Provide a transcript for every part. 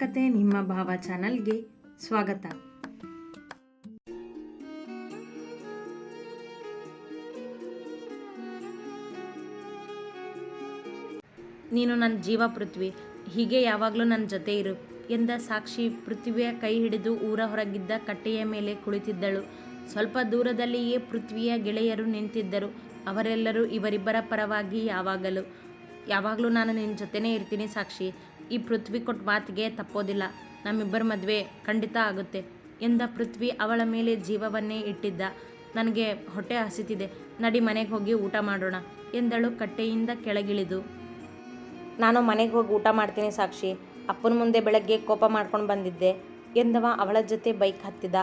ಕತೆ ನಿಮ್ಮ ಭಾವ ಚಾನಲ್ಗೆ ಸ್ವಾಗತ. ನೀನು ನನ್ನ ಜೀವ ಪೃಥ್ವಿ, ಹೀಗೆ ಯಾವಾಗಲೂ ನನ್ನ ಜೊತೆ ಇರು ಎಂದ ಸಾಕ್ಷಿ ಪೃಥ್ವಿಯ ಕೈ ಹಿಡಿದು ಊರ ಹೊರಗಿದ್ದ ಕಟ್ಟೆಯ ಮೇಲೆ ಕುಳಿತಿದ್ದಳು. ಸ್ವಲ್ಪ ದೂರದಲ್ಲಿಯೇ ಪೃಥ್ವಿಯ ಗೆಳೆಯರು ನಿಂತಿದ್ದರು. ಅವರೆಲ್ಲರೂ ಇವರಿಬ್ಬರ ಪರವಾಗಿ ಯಾವಾಗಲೂ ಯಾವಾಗಲೂ ನಾನು ನಿನ್ನ ಜೊತೆನೇ ಇರ್ತೀನಿ ಸಾಕ್ಷಿ. ಈ ಪೃಥ್ವಿ ಕೊಟ್ಟ ಮಾತಿಗೆ ತಪ್ಪೋದಿಲ್ಲ. ನಮ್ಮಿಬ್ಬರ ಮದುವೆ ಖಂಡಿತ ಆಗುತ್ತೆ. ಎಂದ ಪೃಥ್ವಿ ಅವಳ ಮೇಲೆ ಜೀವವನ್ನೇ ಇಟ್ಟಿದ್ದ. ನನಗೆ ಹೊಟ್ಟೆ ಹಸಿತಿದೆ. ನಡಿ ಮನೆಗೆ ಹೋಗಿ ಊಟ ಮಾಡೋಣ ಎಂದಳು ಕಟ್ಟೆಯಿಂದ ಕೆಳಗಿಳಿದು. ನಾನು ಮನೆಗೆ ಹೋಗಿ ಊಟ ಮಾಡ್ತೀನಿ ಸಾಕ್ಷಿ. ಅಪ್ಪನ ಮುಂದೆ ಬೆಳಗ್ಗೆ ಕೋಪ ಮಾಡ್ಕೊಂಡು ಬಂದಿದ್ದೆ. ಎಂದವ ಅವಳ ಜೊತೆ ಬೈಕ್ ಹತ್ತಿದ.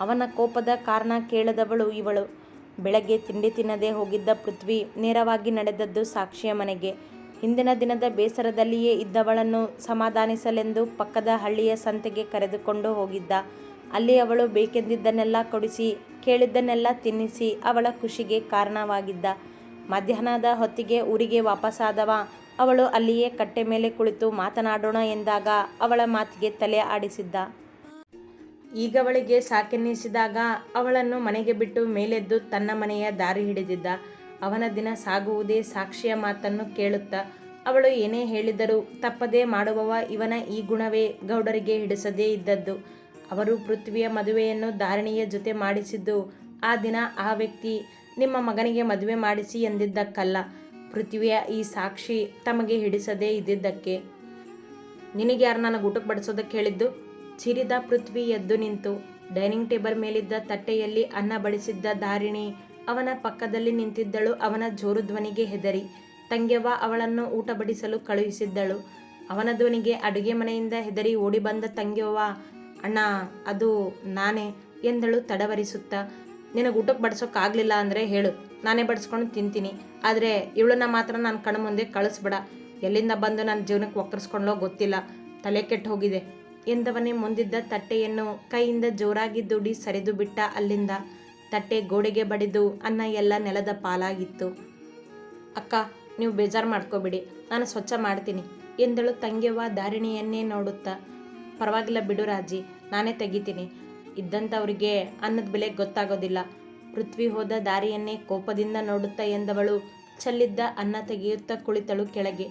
ಅವನ ಕೋಪದ ಕಾರಣ ಕೇಳದವಳು ಇವಳು. ಬೆಳಗ್ಗೆ ತಿಂಡಿ ತಿನ್ನದೇ ಹೋಗಿದ್ದ ಪೃಥ್ವಿ ನೇರವಾಗಿ ನಡೆದದ್ದು ಸಾಕ್ಷಿಯ ಮನೆಗೆ. ಹಿಂದಿನ ದಿನದ ಬೇಸರದಲ್ಲಿಯೇ ಇದ್ದವಳನ್ನು ಸಮಾಧಾನಿಸಲೆಂದು ಪಕ್ಕದ ಹಳ್ಳಿಯ ಸಂತೆಗೆ ಕರೆದುಕೊಂಡು ಹೋಗಿದ್ದ. ಅಲ್ಲಿ ಅವಳು ಬೇಕೆಂದಿದ್ದನ್ನೆಲ್ಲ ಕೊಡಿಸಿ, ಕೇಳಿದ್ದನ್ನೆಲ್ಲ ತಿನ್ನಿಸಿ ಅವಳ ಖುಷಿಗೆ ಕಾರಣವಾಗಿದ್ದ. ಮಧ್ಯಾಹ್ನದ ಹೊತ್ತಿಗೆ ಊರಿಗೆ ವಾಪಸ್ಸಾದವ ಅವಳು ಅಲ್ಲಿಯೇ ಕಟ್ಟೆ ಮೇಲೆ ಕುಳಿತು ಮಾತನಾಡೋಣ ಎಂದಾಗ ಅವಳ ಮಾತಿಗೆ ತಲೆ ಆಡಿಸಿದ್ದ. ಈಗವಳಿಗೆ ಸಾಕೆನ್ನಿಸಿದಾಗ ಅವಳನ್ನು ಮನೆಗೆ ಬಿಟ್ಟು ಮೇಲೆದ್ದು ತನ್ನ ಮನೆಯ ದಾರಿ ಹಿಡಿದಿದ್ದ. ಅವನ ದಿನ ಸಾಗುವುದೇ ಸಾಕ್ಷಿಯ ಮಾತನ್ನು ಕೇಳುತ್ತಾ ಅವಳು ಏನೇ ಹೇಳಿದರೂ ತಪ್ಪದೇ ಮಾಡುವವ ಇವನ ಈ ಗುಣವೇ ಗೌಡರಿಗೆ ಹಿಡಿಸದೇ ಇದ್ದದ್ದು. ಅವರು ಪೃಥ್ವಿಯ ಮದುವೆಯನ್ನು ಧಾರಣಿಯ ಜೊತೆ ಮಾಡಿಸಿದ್ದು ಆ ದಿನ ಆ ವ್ಯಕ್ತಿ ನಿಮ್ಮ ಮಗನಿಗೆ ಮದುವೆ ಮಾಡಿಸಿ ಎಂದಿದ್ದಕ್ಕಲ್ಲ. ಪೃಥ್ವಿಯ ಈ ಸಾಕ್ಷಿ ತಮಗೆ ಹಿಡಿಸದೇ ಇದ್ದಿದ್ದಕ್ಕೆ. ನಿನಗೆ ಯಾರು ನನಗೆ ಊಟಕ್ಕೆ ಬಡಿಸೋದಕ್ಕೆ ಹೇಳಿದ್ದು? ಚಿರಿದ ಪೃಥ್ವಿ ಎದ್ದು ನಿಂತು, ಡೈನಿಂಗ್ ಟೇಬಲ್ ಮೇಲಿದ್ದ ತಟ್ಟೆಯಲ್ಲಿ ಅನ್ನ ಬಡಿಸಿದ್ದ ಧಾರಿಣಿ ಅವನ ಪಕ್ಕದಲ್ಲಿ ನಿಂತಿದ್ದಳು ಅವನ ಜೋರು ಧ್ವನಿಗೆ ಹೆದರಿ. ತಂಗ್ಯವ್ವ ಅವಳನ್ನು ಊಟ ಬಡಿಸಲು ಕಳುಹಿಸಿದ್ದಳು. ಅವನ ಧ್ವನಿಗೆ ಅಡುಗೆ ಮನೆಯಿಂದ ಹೆದರಿ ಓಡಿ ಬಂದ ತಂಗ್ಯವ್ವ ಅಣ್ಣ, ಅದು ನಾನೇ ಎಂದಳು ತಡವರಿಸುತ್ತಾ. ನಿನಗೆ ಊಟಕ್ಕೆ ಬಡಿಸೋಕ್ಕಾಗಲಿಲ್ಲ ಅಂದರೆ ಹೇಳು, ನಾನೇ ಬಡಿಸ್ಕೊಂಡು ತಿಂತೀನಿ. ಆದರೆ ಇವಳನ್ನ ಮಾತ್ರ ನಾನು ಕಣ್ಣು ಮುಂದೆ ಕಳಿಸ್ಬೇಡ. ಎಲ್ಲಿಂದ ಬಂದು ನನ್ನ ಜೀವನಕ್ಕೆ ಒಕ್ಕರಿಸ್ಕೊಂಡ್ಲೋ ಗೊತ್ತಿಲ್ಲ. ತಲೆ ಕೆಟ್ಟು ಹೋಗಿದೆ ಎಂದವನೇ ಮುಂದಿದ್ದ ತಟ್ಟೆಯನ್ನು ಕೈಯಿಂದ ಜೋರಾಗಿ ದುಡಿ ಸರಿದು ಬಿಟ್ಟ ಅಲ್ಲಿಂದ. ತಟ್ಟೆ ಗೋಡೆಗೆ ಬಡಿದು ಅನ್ನ ಎಲ್ಲ ನೆಲದ ಪಾಲಾಗಿತ್ತು. ಅಕ್ಕ ನೀವು ಬೇಜಾರು ಮಾಡ್ಕೋಬಿಡಿ. ನಾನು ಸ್ವಚ್ಛ ಮಾಡ್ತೀನಿ. ಎಂದಳು ತಂಗ್ಯವ್ವ ದಾರಿಣಿಯನ್ನೇ ನೋಡುತ್ತಾ. ಪರವಾಗಿಲ್ಲ ಬಿಡು ರಾಜಿ, ನಾನೇ ತೆಗಿತೀನಿ. ಇದ್ದಂಥವ್ರಿಗೆ ಅನ್ನದ ಬೆಲೆ ಗೊತ್ತಾಗೋದಿಲ್ಲ. ಪೃಥ್ವಿ ಹೋದ ದಾರಿಯನ್ನೇ ಕೋಪದಿಂದ ನೋಡುತ್ತಾ ಎಂದವಳು ಚೆಲ್ಲಿದ್ದ ಅನ್ನ ತೆಗೆಯುತ್ತಾ ಕುಳಿತಳು ಕೆಳಗೆ.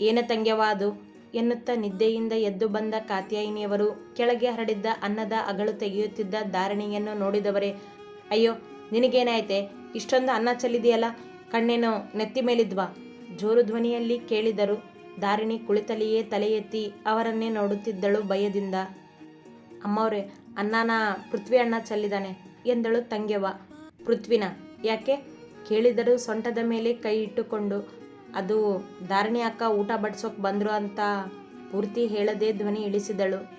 ಏನ ತಂಗ್ಯವ ಅದು? ಎನ್ನುತ್ತಾ ನಿದ್ದೆಯಿಂದ ಎದ್ದು ಬಂದ ಕಾತ್ಯಾಯಿನಿಯವರು ಕೆಳಗೆ ಹರಡಿದ್ದ ಅನ್ನದ ಅಗಳು ತೆಗೆಯುತ್ತಿದ್ದ ಧಾರಣಿಯನ್ನು ನೋಡಿದವರೇ, ಅಯ್ಯೋ, ನಿನಗೇನಾಯ್ತೆ? ಇಷ್ಟೊಂದು ಅನ್ನ ಚೆಲ್ಲಿದೆಯಲ್ಲ ಕಣ್ಣೇನೋ ನೆತ್ತಿ ಮೇಲಿದ್ವಾ? ಜೋರು ಧ್ವನಿಯಲ್ಲಿ ಕೇಳಿದರು. ದಾರಿಣಿ ಕುಳಿತಲ್ಲಿಯೇ ತಲೆ ಎತ್ತಿ ಅವರನ್ನೇ ನೋಡುತ್ತಿದ್ದಳು ಭಯದಿಂದ. ಅಮ್ಮವ್ರೆ ಅನ್ನನ ಪೃಥ್ವಿ ಅಣ್ಣ ಚೆಲ್ಲಿದಾನೆ ಎಂದಳು ತಂಗೆವ ಪೃಥ್ವಿನ? ಯಾಕೆ? ಕೇಳಿದರು ಸೊಂಟದ ಮೇಲೆ ಕೈ ಇಟ್ಟುಕೊಂಡು. ಅದು ಧಾರಣಿ ಅಕ್ಕ ಊಟ ಬಡಿಸೋಕೆ ಬಂದರು ಅಂತ ಪೂರ್ತಿ ಹೇಳದೆ ಧ್ವನಿ ಇಳಿಸಿದಳು.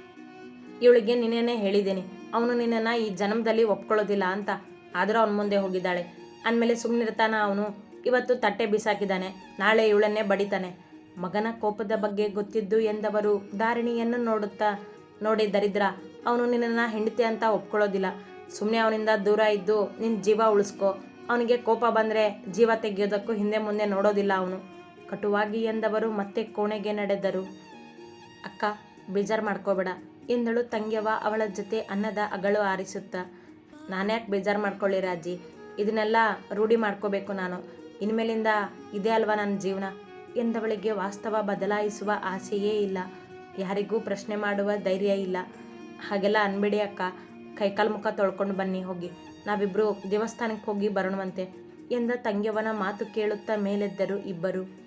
ಇವಳಿಗೆ ನಿನ್ನೆನೇ ಹೇಳಿದ್ದೀನಿ. ಅವನು ನಿನ್ನನ್ನು ಈ ಜನ್ಮದಲ್ಲಿ ಒಪ್ಕೊಳ್ಳೋದಿಲ್ಲ ಅಂತ. ಆದರೂ ಅವನ ಮುಂದೆ ಹೋಗಿದ್ದಾಳೆ. ಅಂದಮೇಲೆ ಸುಮ್ಮನಿರ್ತಾನ ಅವನು. ಇವತ್ತು ತಟ್ಟೆ ಬಿಸಾಕಿದ್ದಾನೆ ನಾಳೆ ಇವಳನ್ನೇ ಬಡಿತಾನೆ. ಮಗನ ಕೋಪದ ಬಗ್ಗೆ ಗೊತ್ತಿದ್ದು ಎಂದವರು ಧಾರಿಣಿಯನ್ನು ನೋಡುತ್ತಾ, ನೋಡಿ ದರಿದ್ರ, ಅವನು ನಿನ್ನನ್ನು ಹೆಂಡತಿ ಅಂತ ಒಪ್ಕೊಳ್ಳೋದಿಲ್ಲ. ಸುಮ್ಮನೆ ಅವನಿಂದ ದೂರ ಇದ್ದು ನಿನ್ನ ಜೀವ ಉಳಿಸ್ಕೊ. ಅವನಿಗೆ ಕೋಪ ಬಂದರೆ ಜೀವ ತೆಗೆಯೋದಕ್ಕೂ ಹಿಂದೆ ಮುಂದೆ ನೋಡೋದಿಲ್ಲ ಅವನು. ಕಟುವಾಗಿ ಎಂದವರು ಮತ್ತೆ ಕೋಣೆಗೆ ನಡೆದರು. ಅಕ್ಕ, ಬೇಜಾರು ಮಾಡ್ಕೋಬೇಡ. ಎಂದಳು ತಂಗ್ಯವ ಅವಳ ಜೊತೆ ಅನ್ನದ ಅಗಳು ಆರಿಸುತ್ತಾ. ನಾನ್ಯಾಕೆ ಬೇಜಾರು ಮಾಡ್ಕೊಳ್ಳಿ ರಾಜಿ. ಇದನ್ನೆಲ್ಲ ರೂಢಿ ಮಾಡ್ಕೋಬೇಕು ನಾನು. ಇನ್ಮೇಲಿಂದ ಇದೇ ಅಲ್ವಾ ನನ್ನ ಜೀವನ? ಎಂದವಳಿಗೆ ವಾಸ್ತವ ಬದಲಾಯಿಸುವ ಆಸೆಯೇ ಇಲ್ಲ. ಯಾರಿಗೂ ಪ್ರಶ್ನೆ ಮಾಡುವ ಧೈರ್ಯ ಇಲ್ಲ. ಹಾಗೆಲ್ಲ ಅನ್ಬಿಡಿ ಅಕ್ಕ. ಕೈಕಾಲು ಮುಖ ತೊಳ್ಕೊಂಡು ಬನ್ನಿ, ಹೋಗಿ. ನಾವಿಬ್ಬರು ದೇವಸ್ಥಾನಕ್ಕೆ ಹೋಗಿ ಬರೋಣವಂತೆ ಎಂದ ತಂಗ್ಯವನ ಮಾತು ಕೇಳುತ್ತಾ ಮೇಲೆದ್ದರು ಇಬ್ಬರು.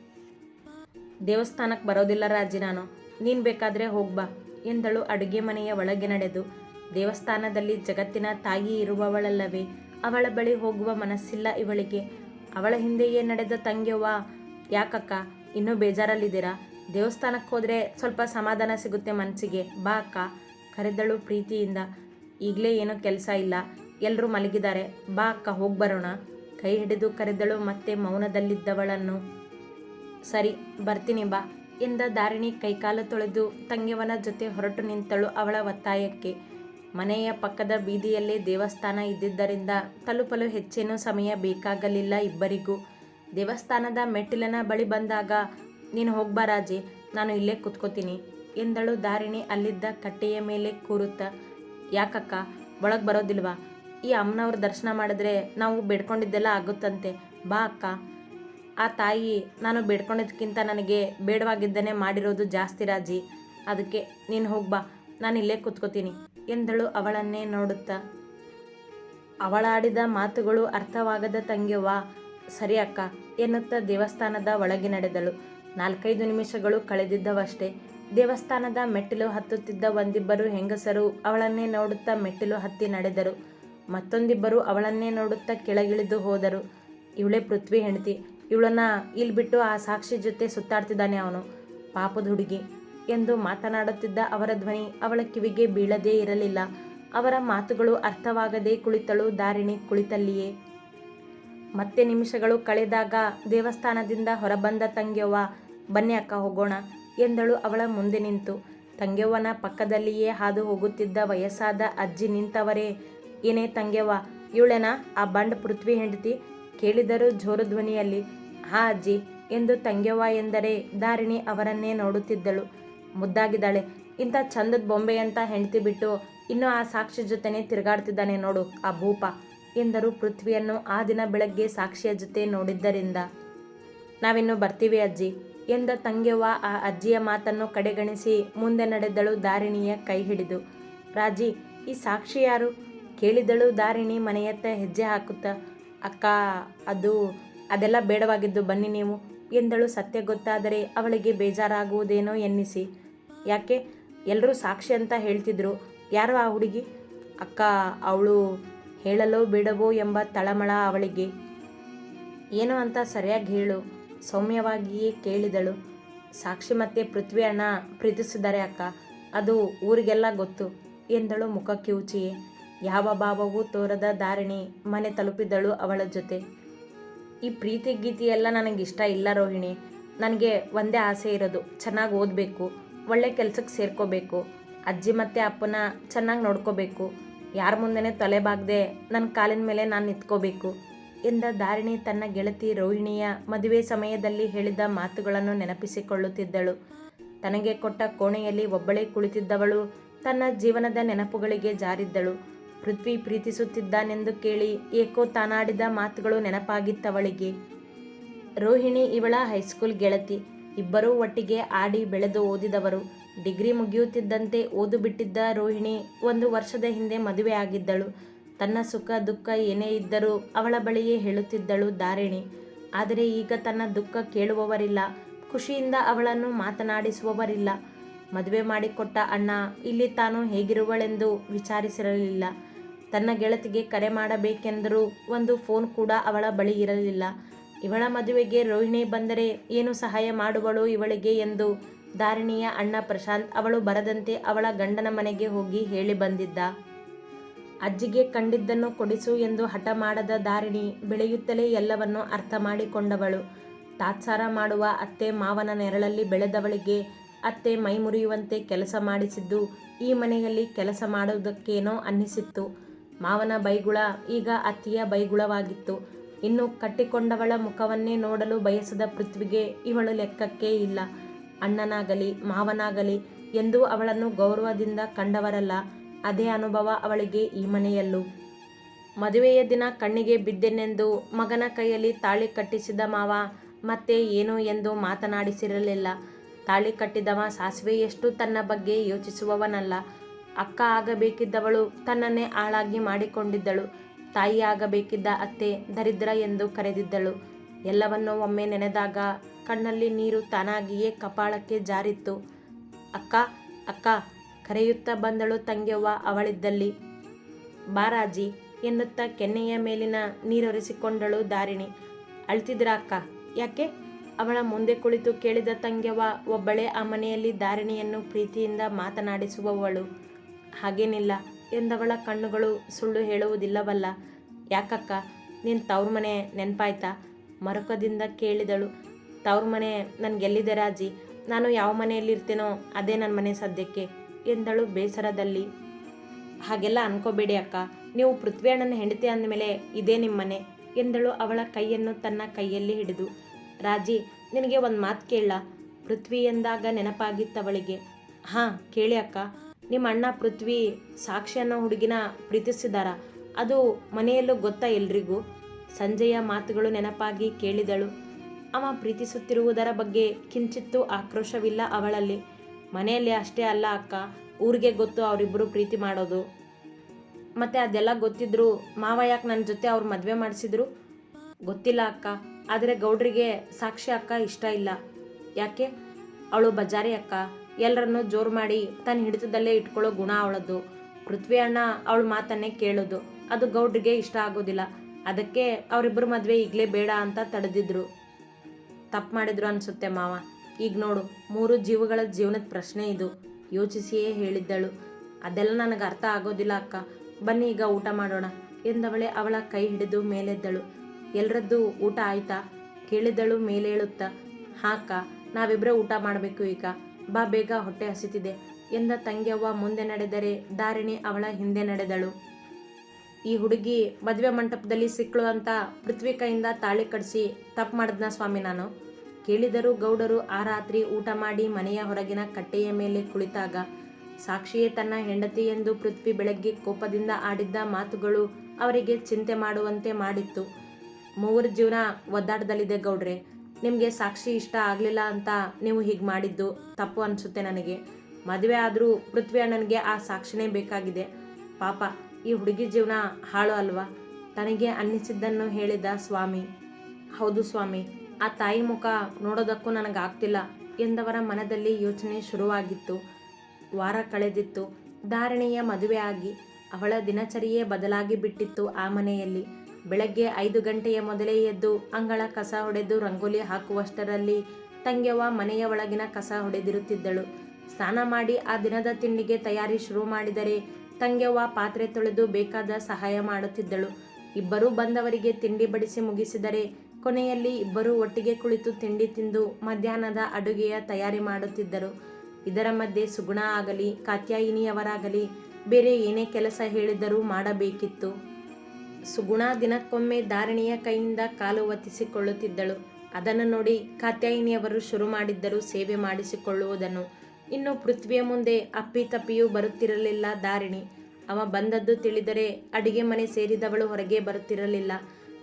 ದೇವಸ್ಥಾನಕ್ಕೆ ಬರೋದಿಲ್ಲ ರಾಜಿ ನಾನು. ನೀನು ಬೇಕಾದರೆ ಹೋಗ್ಬಾ ಎಂದಳು ಅಡುಗೆ ಮನೆಯ ಒಳಗೆ ನಡೆದು. ದೇವಸ್ಥಾನದಲ್ಲಿ ಜಗತ್ತಿನ ತಾಯಿ ಇರುವವಳಲ್ಲವೇ? ಅವಳ ಬಳಿ ಹೋಗುವ ಮನಸ್ಸಿಲ್ಲ ಇವಳಿಗೆ. ಅವಳ ಹಿಂದೆಯೇ ನಡೆದ ತಂಗ್ಯವ್ವ ಯಾಕಕ್ಕ, ಇನ್ನೂ ಬೇಜಾರಲ್ಲಿದ್ದೀರಾ? ದೇವಸ್ಥಾನಕ್ಕೆ ಹೋದರೆ ಸ್ವಲ್ಪ ಸಮಾಧಾನ ಸಿಗುತ್ತೆ ಮನಸ್ಸಿಗೆ. ಬಾ ಅಕ್ಕ, ಕರೆದಳು ಪ್ರೀತಿಯಿಂದ. ಈಗಲೇ ಏನೂ ಕೆಲಸ ಇಲ್ಲ. ಎಲ್ಲರೂ ಮಲಗಿದ್ದಾರೆ. ಬಾ ಅಕ್ಕ, ಹೋಗಿ ಬರೋಣ. ಕೈ ಹಿಡಿದು ಕರೆದಳು ಮತ್ತೆ ಮೌನದಲ್ಲಿದ್ದವಳನ್ನು. ಸರಿ, ಬರ್ತೀನಿ ಬಾ ಎಂದ ದಾರಿಣಿ ಕೈಕಾಲು ತೊಳೆದು ತಂಗ್ಯವನ ಜೊತೆ ಹೊರಟು ನಿಂತಳು ಅವಳ ಒತ್ತಾಯಕ್ಕೆ. ಮನೆಯ ಪಕ್ಕದ ಬೀದಿಯಲ್ಲೇ ದೇವಸ್ಥಾನ ಇದ್ದಿದ್ದರಿಂದ ತಲುಪಲು ಹೆಚ್ಚೇನೂ ಸಮಯ ಬೇಕಾಗಲಿಲ್ಲ ಇಬ್ಬರಿಗೂ. ದೇವಸ್ಥಾನದ ಮೆಟ್ಟಿಲನ ಬಳಿ ಬಂದಾಗ, ನೀನು ಹೋಗ್ಬಾ ರಾಜಿ, ನಾನು ಇಲ್ಲೇ ಕುತ್ಕೋತೀನಿ ಎಂದಳು ದಾರಿಣಿ ಅಲ್ಲಿದ್ದ ಕಟ್ಟೆಯ ಮೇಲೆ ಕೂರುತ್ತಾ. ಯಾಕಕ್ಕ, ಒಳಗೆ ಬರೋದಿಲ್ವಾ? ಈ ಅಮ್ಮನವ್ರ ದರ್ಶನ ಮಾಡಿದ್ರೆ ನಾವು ಬೇಡ್ಕೊಂಡಿದ್ದೆಲ್ಲ ಆಗುತ್ತಂತೆ. ಬಾ ಅಕ್ಕ. ಆ ತಾಯಿ ನಾನು ಬೇಡ್ಕೊಂಡಿದ್ದಕ್ಕಿಂತ ನನಗೆ ಬೇಡವಾಗಿದ್ದನೇ ಮಾಡಿರೋದು ಜಾಸ್ತಿ ರಾಜಿ. ಅದಕ್ಕೆ ನೀನು ಹೋಗ್ಬಾ, ನಾನು ಇಲ್ಲೇ ಕೂತ್ಕೋತೀನಿ. ಎಂದಳು ಅವಳನ್ನೇ ನೋಡುತ್ತಾ. ಅವಳಾಡಿದ ಮಾತುಗಳು ಅರ್ಥವಾಗದ ತಂಗಿಯವ್ವ ಸರಿ ಅಕ್ಕ, ಎನ್ನುತ್ತಾ ದೇವಸ್ಥಾನದ ಒಳಗೆ ನಡೆದಳು. ನಾಲ್ಕೈದು ನಿಮಿಷಗಳು ಕಳೆದಿದ್ದವಷ್ಟೇ. ದೇವಸ್ಥಾನದ ಮೆಟ್ಟಿಲು ಹತ್ತುತ್ತಿದ್ದ ಒಂದಿಬ್ಬರು ಹೆಂಗಸರು ಅವಳನ್ನೇ ನೋಡುತ್ತಾ ಮೆಟ್ಟಿಲು ಹತ್ತಿ ನಡೆದರು. ಮತ್ತೊಂದಿಬ್ಬರು ಅವಳನ್ನೇ ನೋಡುತ್ತಾ ಕೆಳಗಿಳಿದು ಹೋದರು. ಇವಳೇ ಪೃಥ್ವಿ ಹೆಂಡತಿ. ಇವಳನ್ನ ಇಲ್ಲಿ ಬಿಟ್ಟು ಆ ಸಾಕ್ಷಿ ಜೊತೆ ಸುತ್ತಾಡ್ತಿದ್ದಾನೆ ಅವನು. ಪಾಪದ ಹುಡುಗಿ. ಎಂದು ಮಾತನಾಡುತ್ತಿದ್ದ ಅವರ ಧ್ವನಿ ಅವಳ ಕಿವಿಗೆ ಬೀಳದೇ ಇರಲಿಲ್ಲ. ಅವರ ಮಾತುಗಳು ಅರ್ಥವಾಗದೆ ಕುಳಿತಳು ದಾರಿಣಿ ಕುಳಿತಲ್ಲಿಯೇ. ಮತ್ತೆ ನಿಮಿಷಗಳು ಕಳೆದಾಗ ದೇವಸ್ಥಾನದಿಂದ ಹೊರಬಂದ ತಂಗ್ಯವ್ವ, ಬನ್ನಿ ಅಕ್ಕ ಹೋಗೋಣ ಎಂದಳು ಅವಳ ಮುಂದೆ ನಿಂತು. ತಂಗ್ಯವ್ವನ ಪಕ್ಕದಲ್ಲಿಯೇ ಹಾದು ಹೋಗುತ್ತಿದ್ದ ವಯಸ್ಸಾದ ಅಜ್ಜಿ ನಿಂತವರೇ, ಏನೇ ತಂಗ್ಯವ್ವ, ಇವಳೆನ ಆ ಬಂಡ್ ಪೃಥ್ವಿ ಹೆಂಡತಿ? ಕೇಳಿದರು ಜೋರು ಧ್ವನಿಯಲ್ಲಿ, ಹಾ ಅಜ್ಜಿ ಎಂದು ತಂಗ್ಯವ್ವ ಎಂದರೆ ದಾರಿಣಿ ಅವರನ್ನೇ ನೋಡುತ್ತಿದ್ದಳು. ಮುದ್ದಾಗಿದ್ದಾಳೆ. ಇಂಥ ಚಂದದ ಬೊಂಬೆ ಅಂತ ಹೆಂಡತಿ ಬಿಟ್ಟು ಇನ್ನೂ ಆ ಸಾಕ್ಷಿ ಜೊತೆನೇ ತಿರುಗಾಡ್ತಿದ್ದಾನೆ ನೋಡು ಆ ಭೂಪ ಎಂದರು ಪೃಥ್ವಿಯನ್ನು ಆ ದಿನ ಬೆಳಗ್ಗೆ ಸಾಕ್ಷಿಯ ಜೊತೆ ನೋಡಿದ್ದರಿಂದ. ನಾವಿನ್ನು ಬರ್ತೀವಿ ಅಜ್ಜಿ ಎಂದ ತಂಗ್ಯವ್ವ ಆ ಅಜ್ಜಿಯ ಮಾತನ್ನು ಕಡೆಗಣಿಸಿ ಮುಂದೆ ನಡೆದಳು ದಾರಿಣಿಯ ಕೈ ಹಿಡಿದು. ರಾಜಿ, ಈ ಸಾಕ್ಷಿ ಯಾರು? ಕೇಳಿದಳು ದಾರಿಣಿ ಮನೆಯತ್ತ ಹೆಜ್ಜೆ ಹಾಕುತ್ತಾ, ಅಕ್ಕ, ಅದು ಅದೆಲ್ಲ ಬೇಡವಾಗಿದ್ದು ಬನ್ನಿ ನೀವು. ಎಂದಳು ಸತ್ಯ ಗೊತ್ತಾದರೆ ಅವಳಿಗೆ ಬೇಜಾರಾಗುವುದೇನೋ ಎನ್ನಿಸಿ. ಯಾಕೆ? ಎಲ್ಲರೂ ಸಾಕ್ಷಿ ಅಂತ ಹೇಳ್ತಿದ್ರು. ಯಾರು ಆ ಹುಡುಗಿ? ಅಕ್ಕ, ಅವಳು ಹೇಳಲೋ ಬಿಡವೋ ಎಂಬ ತಳಮಳ ಅವಳಿಗೆ. ಏನು ಅಂತ ಸರಿಯಾಗಿ ಹೇಳು. ಸೌಮ್ಯವಾಗಿಯೇ ಕೇಳಿದಳು. ಸಾಕ್ಷಿ ಮತ್ತೆ ಪೃಥ್ವಿ ಅಣ್ಣ ಪ್ರೀತಿಸಿದ್ದಾರೆ ಅಕ್ಕ, ಅದು ಊರಿಗೆಲ್ಲ ಗೊತ್ತು ಎಂದಳು ಮುಖ ಕಿವುಚಿಯೇ ಯಾವ ಭಾವವೂ ತೋರದ ಧಾರಣಿ ಮನೆ ತಲುಪಿದಳು ಅವಳ ಜೊತೆ. ಈ ಪ್ರೀತಿ ಗೀತಿ ಎಲ್ಲ ಇಷ್ಟ ಇಲ್ಲ ರೋಹಿಣಿ. ನನಗೆ ಒಂದೇ ಆಸೆ ಇರೋದು ಚೆನ್ನಾಗಿ ಓದಬೇಕು, ಒಳ್ಳೆ ಕೆಲಸಕ್ಕೆ ಸೇರ್ಕೋಬೇಕು, ಅಜ್ಜಿ ಮತ್ತು ಅಪ್ಪನ ಚೆನ್ನಾಗಿ ನೋಡ್ಕೋಬೇಕು, ಯಾರ ಮುಂದೆನೇ ತಲೆ ಬಾಗದೆ ನನ್ನ ಕಾಲಿನ ಮೇಲೆ ನಾನು ನಿಂತ್ಕೋಬೇಕು ಎಂದ ದಾರಿಣಿ ತನ್ನ ಗೆಳತಿ ರೋಹಿಣಿಯ ಮದುವೆ ಸಮಯದಲ್ಲಿ ಹೇಳಿದ ಮಾತುಗಳನ್ನು ನೆನಪಿಸಿಕೊಳ್ಳುತ್ತಿದ್ದಳು. ತನಗೆ ಕೊಟ್ಟ ಕೋಣೆಯಲ್ಲಿ ಒಬ್ಬಳೇ ಕುಳಿತಿದ್ದವಳು, ತನ್ನ ಜೀವನದ ನೆನಪುಗಳಿಗೆ ಜಾರಿದ್ದಳು. ಪೃಥ್ವಿ ಪ್ರೀತಿಸುತ್ತಿದ್ದಾನೆಂದು ಕೇಳಿ ಏಕೋ ತಾನಾಡಿದ ಮಾತುಗಳು ನೆನಪಾಗಿತ್ತವಳಿಗೆ. ರೋಹಿಣಿ ಇವಳ ಹೈಸ್ಕೂಲ್ ಗೆಳತಿ. ಇಬ್ಬರೂ ಒಟ್ಟಿಗೆ ಆಡಿ ಬೆಳೆದು ಓದಿದವರು. ಡಿಗ್ರಿ ಮುಗಿಯುತ್ತಿದ್ದಂತೆ ಓದು ಬಿಟ್ಟಿದ್ದ ರೋಹಿಣಿ ಒಂದು ವರ್ಷದ ಹಿಂದೆ ಮದುವೆ ಆಗಿದ್ದಳು. ತನ್ನ ಸುಖ ದುಃಖ ಏನೇ ಇದ್ದರೂ ಅವಳ ಬಳಿಯೇ ಹೇಳುತ್ತಿದ್ದಳು ಧಾರಿಣಿ. ಆದರೆ ಈಗ ತನ್ನ ದುಃಖ ಕೇಳುವವರಿಲ್ಲ. ಖುಷಿಯಿಂದ ಅವಳನ್ನು ಮಾತನಾಡಿಸುವವರಿಲ್ಲ. ಮದುವೆ ಮಾಡಿಕೊಟ್ಟ ಅಣ್ಣ ಇಲ್ಲಿ ತಾನು ಹೇಗಿರುವಳೆಂದು ವಿಚಾರಿಸಿರಲಿಲ್ಲ. ತನ್ನ ಗೆಳತಿಗೆ ಕರೆ ಮಾಡಬೇಕೆಂದರೂ ಒಂದು ಫೋನ್ ಕೂಡ ಅವಳ ಬಳಿ ಇರಲಿಲ್ಲ. ಇವಳ ಮದುವೆಗೆ ರೋಹಿಣಿ ಬಂದರೆ ಏನು ಸಹಾಯ ಮಾಡುವಳು ಇವಳಿಗೆ ಎಂದು ದಾರಿಣಿಯ ಅಣ್ಣ ಪ್ರಶಾಂತ್ ಅವಳು ಬರದಂತೆ ಅವಳ ಗಂಡನ ಮನೆಗೆ ಹೋಗಿ ಹೇಳಿ ಬಂದಿದ್ದ. ಅಜ್ಜಿಗೆ ಕಂಡಿದ್ದನ್ನು ಕೊಡಿಸು ಎಂದು ಹಠ ಮಾಡದ ಧಾರಿಣಿ ಬೆಳೆಯುತ್ತಲೇ ಎಲ್ಲವನ್ನು ಅರ್ಥ ಮಾಡಿಕೊಂಡವಳು. ತಾತ್ಸಾರ ಮಾಡುವ ಅತ್ತೆ ಮಾವನ ನೆರಳಲ್ಲಿ ಬೆಳೆದವಳಿಗೆ ಅತ್ತೆ ಮೈ ಮುರಿಯುವಂತೆ ಕೆಲಸ ಮಾಡಿಸಿದ್ದು ಈ ಮನೆಯಲ್ಲಿ ಕೆಲಸ ಮಾಡುವುದಕ್ಕೇನೋ ಅನ್ನಿಸಿತ್ತು. ಮಾವನ ಬೈಗುಳ ಈಗ ಅತ್ತಿಯ ಬೈಗುಳವಾಗಿತ್ತು. ಇನ್ನು ಕಟ್ಟಿಕೊಂಡವಳ ಮುಖವನ್ನೇ ನೋಡಲು ಬಯಸದ ಪೃಥ್ವಿಗೆ ಇವಳು ಲೆಕ್ಕಕ್ಕೇ ಇಲ್ಲ. ಅಣ್ಣನಾಗಲಿ, ಮಾವನಾಗಲಿ ಎಂದೂ ಅವಳನ್ನು ಗೌರವದಿಂದ ಕಂಡವರಲ್ಲ. ಅದೇ ಅನುಭವ ಅವಳಿಗೆ ಈ ಮನೆಯಲ್ಲೂ. ಮದುವೆಯ ದಿನ ಕಣ್ಣಿಗೆ ಬಿದ್ದೆನೆಂದು ಮಗನ ಕೈಯಲ್ಲಿ ತಾಳಿ ಕಟ್ಟಿಸಿದ ಮಾವ ಮತ್ತೆ ಏನು ಎಂದು ಮಾತನಾಡಿಸಿರಲಿಲ್ಲ. ತಾಳಿ ಕಟ್ಟಿದವ ಸಾಸಿವೆಯಷ್ಟು ತನ್ನ ಬಗ್ಗೆ ಯೋಚಿಸುವವನಲ್ಲ. ಅಕ್ಕ ಆಗಬೇಕಿದ್ದವಳು ತನ್ನನ್ನೇ ಆಳಾಗಿ ಮಾಡಿಕೊಂಡಿದ್ದಳು. ತಾಯಿ ಆಗಬೇಕಿದ್ದ ಅತ್ತೆ ದರಿದ್ರ ಎಂದು ಕರೆದಿದ್ದಳು. ಎಲ್ಲವನ್ನೂ ಒಮ್ಮೆ ನೆನೆದಾಗ ಕಣ್ಣಲ್ಲಿ ನೀರು ತಾನಾಗಿಯೇ ಕಪಾಳಕ್ಕೆ ಜಾರಿತ್ತು. ಅಕ್ಕ ಅಕ್ಕ, ಕರೆಯುತ್ತಾ ಬಂದಳು ತಂಗ್ಯವ್ವ ಅವಳಿದ್ದಲ್ಲಿ. ಬಾರಾಜಿ ಎನ್ನುತ್ತಾ ಕೆನ್ನೆಯ ಮೇಲಿನ ನೀರೊರೆಸಿಕೊಂಡಳು ದಾರಿಣಿ. ಅಳ್ತಿದ್ರ ಅಕ್ಕ? ಯಾಕೆ? ಅವಳ ಮುಂದೆ ಕುಳಿತು ಕೇಳಿದ ತಂಗ್ಯವ್ವ ಒಬ್ಬಳೇ ಆ ಮನೆಯಲ್ಲಿ ದಾರಿಣಿಯನ್ನು ಪ್ರೀತಿಯಿಂದ ಮಾತನಾಡಿಸುವವಳು. ಹಾಗೇನಿಲ್ಲ ಎಂದವಳ ಕಣ್ಣುಗಳು ಸುಳ್ಳು ಹೇಳುವುದಿಲ್ಲವಲ್ಲ. ಯಾಕಕ್ಕ, ನೀನು ತವ್ರ ಮನೆ ನೆನಪಾಯ್ತಾ? ಮರುಕದಿಂದ ಕೇಳಿದಳು. ತವ್ರ ಮನೆ ನನಗೆಲ್ಲಿದೆ ರಾಜಿ? ನಾನು ಯಾವ ಮನೆಯಲ್ಲಿರ್ತೇನೋ ಅದೇ ನನ್ನ ಮನೆ ಸದ್ಯಕ್ಕೆ ಎಂದಳು ಬೇಸರದಲ್ಲಿ. ಹಾಗೆಲ್ಲ ಅನ್ಕೋಬೇಡಿ ಅಕ್ಕ. ನೀವು ಪೃಥ್ವಿ ಅಣ್ಣನ ಹೆಂಡತಿ ಅಂದಮೇಲೆ ಇದೇ ನಿಮ್ಮ ಮನೆ ಎಂದಳು ಅವಳ ಕೈಯನ್ನು ತನ್ನ ಕೈಯಲ್ಲಿ ಹಿಡಿದು. ರಾಜಿ, ನಿನಗೆ ಒಂದು ಮಾತು ಕೇಳ ಪೃಥ್ವಿ ಎಂದಾಗ ನೆನಪಾಗಿತ್ತವಳಿಗೆ. ಹಾಂ, ಕೇಳಿ ಅಕ್ಕ. ನಿಮ್ಮ ಅಣ್ಣ ಪೃಥ್ವಿ ಸಾಕ್ಷಿ ಅನ್ನೋ ಹುಡುಗಿನ ಪ್ರೀತಿಸಿದಾರ? ಅದು ಮನೆಯಲ್ಲೂ ಗೊತ್ತಾ ಎಲ್ರಿಗೂ? ಸಂಜೆಯ ಮಾತುಗಳು ನೆನಪಾಗಿ ಕೇಳಿದಳು. ಅವ ಪ್ರೀತಿಸುತ್ತಿರುವುದರ ಬಗ್ಗೆ ಕಿಂಚಿತ್ತೂ ಆಕ್ರೋಶವಿಲ್ಲ ಅವಳಲ್ಲಿ. ಮನೆಯಲ್ಲಿ ಅಷ್ಟೇ ಅಲ್ಲ ಅಕ್ಕ, ಊರಿಗೆ ಗೊತ್ತು ಅವರಿಬ್ಬರು ಪ್ರೀತಿ ಮಾಡೋದು. ಮತ್ತೆ ಅದೆಲ್ಲ ಗೊತ್ತಿದ್ರು ಮಾವ ಯಾಕೆ ನನ್ನ ಜೊತೆ ಅವ್ರು ಮದುವೆ ಮಾಡಿಸಿದ್ರು? ಗೊತ್ತಿಲ್ಲ ಅಕ್ಕ, ಆದರೆ ಗೌಡ್ರಿಗೆ ಸಾಕ್ಷಿ ಅಕ್ಕ ಇಷ್ಟ ಇಲ್ಲ. ಯಾಕೆ? ಅವಳು ಬಜಾರಿ ಅಕ್ಕ. ಎಲ್ಲರನ್ನೂ ಜೋರು ಮಾಡಿ ತನ್ನ ಹಿಡಿತದಲ್ಲೇ ಇಟ್ಕೊಳ್ಳೋ ಗುಣ ಅವಳದ್ದು. ಪೃಥ್ವಿ ಅಣ್ಣ ಅವಳ ಮಾತನ್ನೇ ಕೇಳೋದು. ಅದು ಗೌಡ್ರಿಗೆ ಇಷ್ಟ ಆಗೋದಿಲ್ಲ. ಅದಕ್ಕೆ ಅವರಿಬ್ಬರು ಮದುವೆ ಈಗಲೇ ಬೇಡ ಅಂತ ತಡೆದಿದ್ರು. ತಪ್ಪು ಮಾಡಿದ್ರು ಅನಿಸುತ್ತೆ ಮಾವ. ಈಗ ನೋಡು, ಮೂರು ಜೀವಗಳ ಜೀವನದ ಪ್ರಶ್ನೆ ಇದು. ಯೋಚಿಸಿಯೇ ಹೇಳಿದ್ದಳು. ಅದೆಲ್ಲ ನನಗೆ ಅರ್ಥ ಆಗೋದಿಲ್ಲ ಅಕ್ಕ. ಬನ್ನಿ ಈಗ ಊಟ ಮಾಡೋಣ ಎಂದವಳೆ ಅವಳ ಕೈ ಹಿಡಿದು ಮೇಲೆದ್ದಳು. ಎಲ್ಲರದ್ದು ಊಟ ಆಯ್ತಾ? ಕೇಳಿದಳು ಮೇಲೇಳುತ್ತಾ ಹಾಕ ನಾವಿಬ್ಬರೇ ಊಟ ಮಾಡಬೇಕು ಈಗ. ಬಾ ಬೇಗ ಹೊಟ್ಟೆ ಹಸಿತಿದೆ. ಎಂದ ತಂಗ್ಯವ್ವ ಮುಂದೆ ನಡೆದರೆ ದಾರಿಣಿ ಅವಳ ಹಿಂದೆ ನಡೆದಳು. ಈ ಹುಡುಗಿ ಮದುವೆ ಮಂಟಪದಲ್ಲಿ ಸಿಕ್ಕಳು ಅಂತ ಪೃಥ್ವಿ ಕೈಯಿಂದ ತಾಳಿ ಕಡಿಸಿ ತಪ್ಪು ಮಾಡಿದ್ನ ಸ್ವಾಮಿ ನಾನು. ಕೇಳಿದರೂ ಗೌಡರು ಆ ರಾತ್ರಿ ಊಟ ಮಾಡಿ ಮನೆಯ ಹೊರಗಿನ ಕಟ್ಟೆಯ ಮೇಲೆ ಕುಳಿತಾಗ ಸಾಕ್ಷಿಯೇ ತನ್ನ ಹೆಂಡತಿ ಎಂದು ಪೃಥ್ವಿ ಬೆಳಗ್ಗೆ ಕೋಪದಿಂದ ಆಡಿದ್ದ ಮಾತುಗಳು ಅವರಿಗೆ ಚಿಂತೆ ಮಾಡುವಂತೆ ಮಾಡಿತ್ತು. ಮೂವರ ಜೀವನ ಒದ್ದಾಟದಲ್ಲಿದೆ ಗೌಡ್ರೆ. ನಿಮಗೆ ಸಾಕ್ಷಿ ಇಷ್ಟ ಆಗಲಿಲ್ಲ ಅಂತ ನೀವು ಹೀಗೆ ಮಾಡಿದ್ದು ತಪ್ಪು ಅನಿಸುತ್ತೆ ನನಗೆ. ಮದುವೆ ಆದರೂ ಪೃಥ್ವಿ ಅಣ್ಣನಿಗೆ ಆ ಸಾಕ್ಷಿನೇ ಬೇಕಾಗಿದೆ. ಪಾಪ, ಈ ಹುಡುಗಿ ಜೀವನ ಹಾಳು ಅಲ್ವಾ? ತನಗೆ ಅನ್ನಿಸಿದ್ದನ್ನು ಹೇಳಿದ ಸ್ವಾಮಿ. ಹೌದು ಸ್ವಾಮಿ, ಆ ತಾಯಿ ಮುಖ ನೋಡೋದಕ್ಕೂ ನನಗಾಗ್ತಿಲ್ಲ. ಎಂದವರ ಮನದಲ್ಲಿ ಯೋಚನೆ ಶುರುವಾಗಿತ್ತು. ವಾರ ಕಳೆದಿತ್ತು. ಧಾರಣೆಯ ಮದುವೆ ಆಗಿ ಅವಳ ದಿನಚರಿಯೇ ಬದಲಾಗಿ ಬಿಟ್ಟಿತ್ತು ಆ ಮನೆಯಲ್ಲಿ. ಬೆಳಗ್ಗೆ ಐದು ಗಂಟೆಯ ಮೊದಲೇ ಎದ್ದು ಅಂಗಳ ಕಸ ಹೊಡೆದು ರಂಗೋಲಿ ಹಾಕುವಷ್ಟರಲ್ಲಿ ತಂಗ್ಯವ್ವ ಮನೆಯ ಒಳಗಿನ ಕಸ ಹೊಡೆದಿರುತ್ತಿದ್ದಳು. ಸ್ನಾನ ಮಾಡಿ ಆ ದಿನದ ತಿಂಡಿಗೆ ತಯಾರಿ ಶುರು ಮಾಡಿದರೆ ತಂಗ್ಯವ್ವ ಪಾತ್ರೆ ತೊಳೆದು ಬೇಕಾದ ಸಹಾಯ ಮಾಡುತ್ತಿದ್ದಳು. ಇಬ್ಬರೂ ಬಂದವರಿಗೆ ತಿಂಡಿ ಬಡಿಸಿ ಮುಗಿಸಿದರೆ ಕೊನೆಯಲ್ಲಿ ಇಬ್ಬರೂ ಒಟ್ಟಿಗೆ ಕುಳಿತು ತಿಂಡಿ ತಿಂದು ಮಧ್ಯಾಹ್ನದ ಅಡುಗೆಯ ತಯಾರಿ ಮಾಡುತ್ತಿದ್ದರು. ಇದರ ಮಧ್ಯೆ ಸುಗುಣ ಆಗಲಿ, ಕಾತ್ಯಾಯಿನಿಯವರಾಗಲಿ ಬೇರೆ ಏನೇ ಕೆಲಸ ಹೇಳಿದರೂ ಮಾಡಬೇಕಿತ್ತು. ಸುಗುಣ ದಿನಕ್ಕೊಮ್ಮೆ ಧಾರಣಿಯ ಕೈಯಿಂದ ಕಾಲು ಒತ್ತಿಸಿಕೊಳ್ಳುತ್ತಿದ್ದಳು. ಅದನ್ನು ನೋಡಿ ಕಾತ್ಯಾಯಿನಿಯವರು ಶುರು ಮಾಡಿದ್ದರು ಸೇವೆ ಮಾಡಿಸಿಕೊಳ್ಳುವುದನ್ನು. ಇನ್ನು ಪೃಥ್ವಿಯ ಮುಂದೆ ಅಪ್ಪಿತಪ್ಪಿಯೂ ಬರುತ್ತಿರಲಿಲ್ಲ ಧಾರಿಣಿ. ಅವ ಬಂದದ್ದು ತಿಳಿದರೆ ಅಡಿಗೆ ಮನೆ ಸೇರಿದವಳು ಹೊರಗೆ ಬರುತ್ತಿರಲಿಲ್ಲ.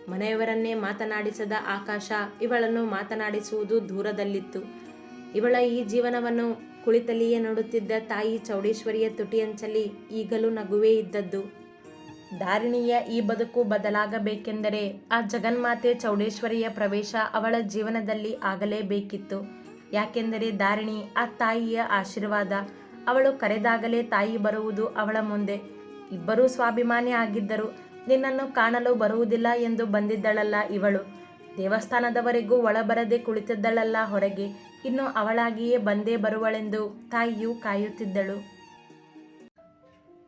ಮನೆಯವರನ್ನೇ ಮಾತನಾಡಿಸದ ಆಕಾಶ ಇವಳನ್ನು ಮಾತನಾಡಿಸುವುದು ದೂರದಲ್ಲಿತ್ತು. ಇವಳ ಈ ಜೀವನವನ್ನು ಕುಳಿತಲ್ಲಿಯೇ ನೋಡುತ್ತಿದ್ದ ತಾಯಿ ಚೌಡೇಶ್ವರಿಯ ತುಟಿಯಂಚಲಿ ಈಗಲೂ ನಗುವೇ ಇದ್ದದ್ದು. ಧಾರಿಣಿಯ ಈ ಬದುಕು ಬದಲಾಗಬೇಕೆಂದರೆ ಆ ಜಗನ್ಮಾತೆ ಚೌಡೇಶ್ವರಿಯ ಪ್ರವೇಶ ಅವಳ ಜೀವನದಲ್ಲಿ ಆಗಲೇಬೇಕಿತ್ತು. ಯಾಕೆಂದರೆ ದಾರಿಣಿ ಆ ತಾಯಿಯ ಆಶೀರ್ವಾದ, ಅವಳು ಕರೆದಾಗಲೇ ತಾಯಿ ಬರುವುದು ಅವಳ ಮುಂದೆ. ಇಬ್ಬರೂ ಸ್ವಾಭಿಮಾನಿ ಆಗಿದ್ದರು ನಿನ್ನನ್ನು ಕಾಣಲು ಬರುವುದಿಲ್ಲ ಎಂದು ಬಂದಿದ್ದಳಲ್ಲ ಇವಳು. ದೇವಸ್ಥಾನದವರೆಗೂ ಒಳಬರದೆ ಕುಳಿತಿದ್ದಳಲ್ಲ ಹೊರಗೆ, ಇನ್ನು ಅವಳಾಗಿಯೇ ಬಂದೇ ಬರುವಳೆಂದು ತಾಯಿಯು ಕಾಯುತ್ತಿದ್ದಳು.